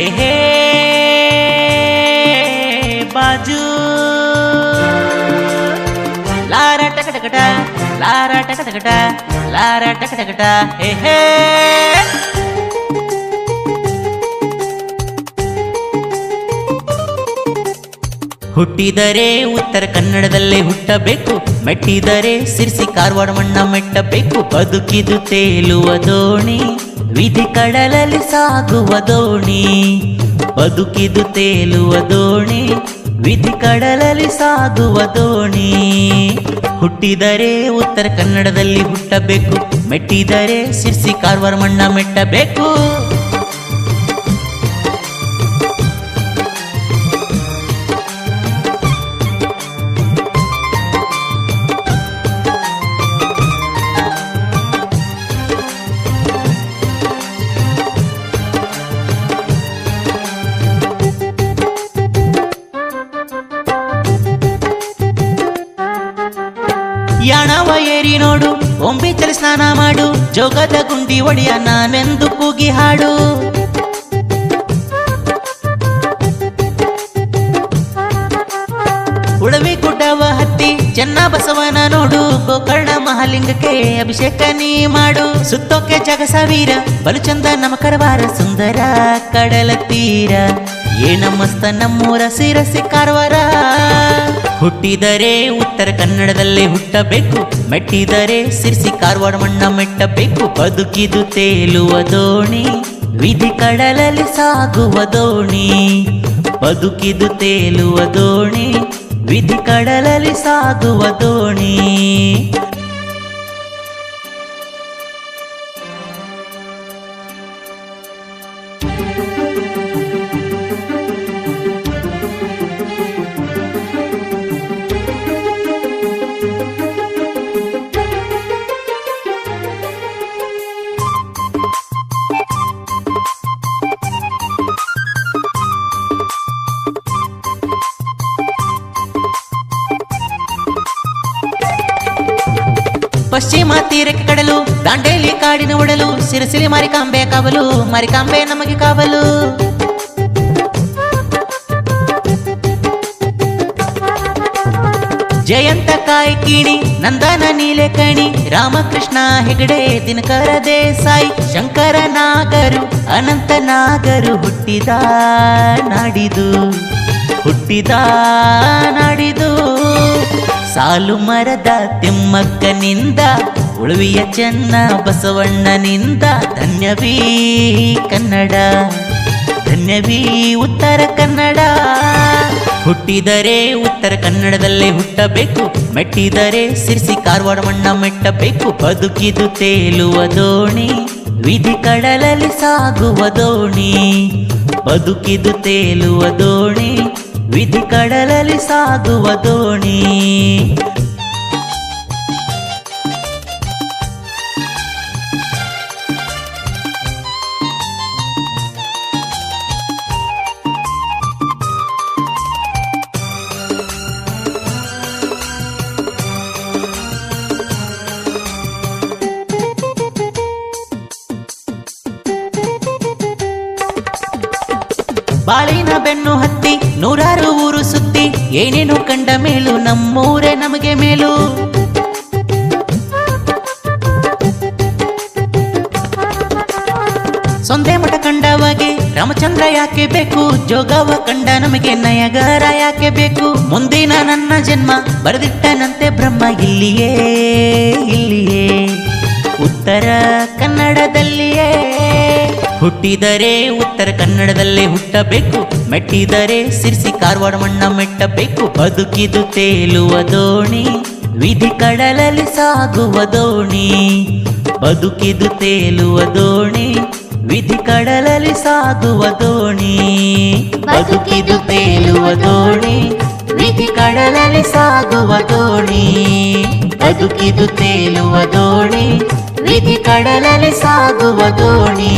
ಎಹೇ ಬಾಜು ಲಾರ टकटा ಲಾರ टक ಲಾರ हे हे। ಹುಟ್ಟಿದರೆ ಉತ್ತರ ಕನ್ನಡದಲ್ಲೇ ಹುಟ್ಟಬೇಕು, ಮೆಟ್ಟಿದರೆ ಸಿರಿಸಿ ಕಾರವಾರ ಮಣ್ಣ ಮೆಟ್ಟಬೇಕು, ಬದುಕಿದು ತೇಲುವ ದೋಣಿ. ವಿಧಿ ಕಡಲಲ್ಲಿ ಸಾಗುವ ದೋಣಿ, ಬದುಕಿದು ತೇಲುವ ದೋಣಿ, ವಿಧಿ ಕಡಲಲ್ಲಿ ಸಾಗುವ ದೋಣಿ. ಹುಟ್ಟಿದರೆ ಉತ್ತರ ಕನ್ನಡದಲ್ಲಿ ಹುಟ್ಟಬೇಕು, ಮೆಟ್ಟಿದರೆ ಸಿರ್ಸಿ ಕಾರ್ವಾರ ಮಣ್ಣ ಮೆಟ್ಟಬೇಕು. ಯಾಣವ ಏರಿ ನೋಡು ಒಂಬಿತ್ತಲಿ ಸ್ನಾನ ಮಾಡು, ಜೋಗದ ಗುಂಡಿ ಒಡೆಯ ನಾನೆಂದು ಕೂಗಿ ಹಾಡು. ಉಳವಿ ಗುಡ್ಡವ ಹತ್ತಿ, ಚೆನ್ನ ಬಸವನ ನೋಡು, ಗೋಕರ್ಣ ಮಹಾಲಿಂಗಕ್ಕೆ ಅಭಿಷೇಕ ನೀ ಮಾಡು. ಸುತ್ತೋಕೆ ಜಗ ಸಾವಿರ ಬಲು ಚಂದ ಸುಂದರ ಕಡಲ ತೀರ. ಏ ನಮಸ್ತ ನಮ್ಮೂರ ಸಿರಸಿ ಕಾರವಾರ. ಹುಟ್ಟಿದರೆ ಉತ್ತರ ಕನ್ನಡದಲ್ಲೇ ಹುಟ್ಟಬೇಕು, ಮೆಟ್ಟಿದರೆ ಸಿರಿಸಿ ಕಾರವಾಡ ಮಣ್ಣ ಮೆಟ್ಟಬೇಕು, ಬದುಕಿದು ತೇಲುವ ದೋಣಿ, ವಿಧಿ ಕಡಲಲ್ಲಿ ಸಾಗುವ ದೋಣಿ, ಬದುಕಿದು ತೇಲುವ ದೋಣಿ, ವಿಧಿ ಕಡಲಲ್ಲಿ ಸಾಗುವ ದೋಣಿ. ಪಶ್ಚಿಮ ತೀರಕ್ಕೆ ಕಡಲು, ದಾಂಡೇಲಿ ಕಾಡಿನ ಒಡಲು ಸಿರಿಸಿರಿ ಮಾರಿಕಾಂಬೆ ಕಾವಲು, ಮರಿಕಾಂಬೆ ನಮಗೆ ಕಾವಲು. ಜಯಂತ ಕಾಯಿ ಕಿಣಿ ನಂದನ ನೀಲೆ ಕಣಿ, ರಾಮಕೃಷ್ಣ ಹೆಗಡೆ, ದಿನಕರ ದೇಸಾಯಿ, ಶಂಕರ ನಾಗರು, ಅನಂತ ನಾಗರು ಹುಟ್ಟಿದ ನಾಡಿದು ಹುಟ್ಟಿದ ನಾಡಿದು. ಸಾಲು ಮರದ ತಿಮ್ಮಕ್ಕನಿಂದ, ಉಳುವಿಯ ಚೆನ್ನ ಬಸವಣ್ಣನಿಂದ, ಧನ್ಯವೀ ಕನ್ನಡ. ಧನ್ಯವೀ ಉತ್ತರ ಕನ್ನಡ. ಹುಟ್ಟಿದರೆ ಉತ್ತರ ಕನ್ನಡದಲ್ಲೇ ಹುಟ್ಟಬೇಕು, ಮೆಟ್ಟಿದರೆ ಸಿರಿಸಿ ಕಾರವಾರ ಮಣ್ಣ ಮೆಟ್ಟಬೇಕು, ಬದುಕಿದು ತೇಲುವ ದೋಣಿ, ವಿಧಿ ಕಡಲಲ್ಲಿ ಸಾಗುವ ದೋಣಿ, ಬದುಕಿದು ತೇಲುವ ದೋಣಿ. ವಿಧಿ ಕಡಲಲ್ಲಿ ಸಾಗುವ ದೋಣಿ. ಬಾಳಿನ ಬೆನ್ನು ಹತ್ತಿ ನೂರಾರು ಊರು ಸುತ್ತಿ, ಏನೇನು ಕಂಡ ಮೇಲು ನಮ್ಮೂರೇ ನಮಗೆ ಮೇಲು. ಸೊಂದೆ ಮಠ ಕಂಡವಾಗೆ ರಾಮಚಂದ್ರ ಯಾಕೆ ಬೇಕು? ಜೋಗವ ಕಂಡ ನಮಗೆ ನಯಗರ ಯಾಕೆ ಬೇಕು? ಮುಂದಿನ ನನ್ನ ಜನ್ಮ ಬರೆದಿಟ್ಟನಂತೆ ಬ್ರಹ್ಮ ಇಲ್ಲಿಯೇ ಇಲ್ಲಿಯೇ. ಹುಟ್ಟಿದರೆ ಉತ್ತರ ಕನ್ನಡದಲ್ಲೇ ಹುಟ್ಟಬೇಕು. ಮೆಟ್ಟಿದರೆ ಸಿರಿಸಿ ಕಾರವಾಡ ಮಣ್ಣ ಮೆಟ್ಟಬೇಕು. ಬದುಕಿದು ತೇಲುವ ದೋಣಿ, ವಿಧಿ ಕಡಲಲ್ಲಿ ಸಾಗುವ ದೋಣಿ. ಬದುಕಿದು ತೇಲುವ ದೋಣಿ, ವಿಧಿ ಕಡಲಲ್ಲಿ ಸಾಗುವ ದೋಣಿ. ಬದುಕಿದು ತೇಲುವ ದೋಣಿ, ವಿಧಿ ಕಡಲಲ್ಲಿ ಸಾಗುವ ದೋಣಿ. ಬದುಕಿದು ತೇಲುವ ದೋಣಿ ವಿಧಿ ಕಡಲಲ್ಲಿ ಸಾಗುವ ದೋಣಿ.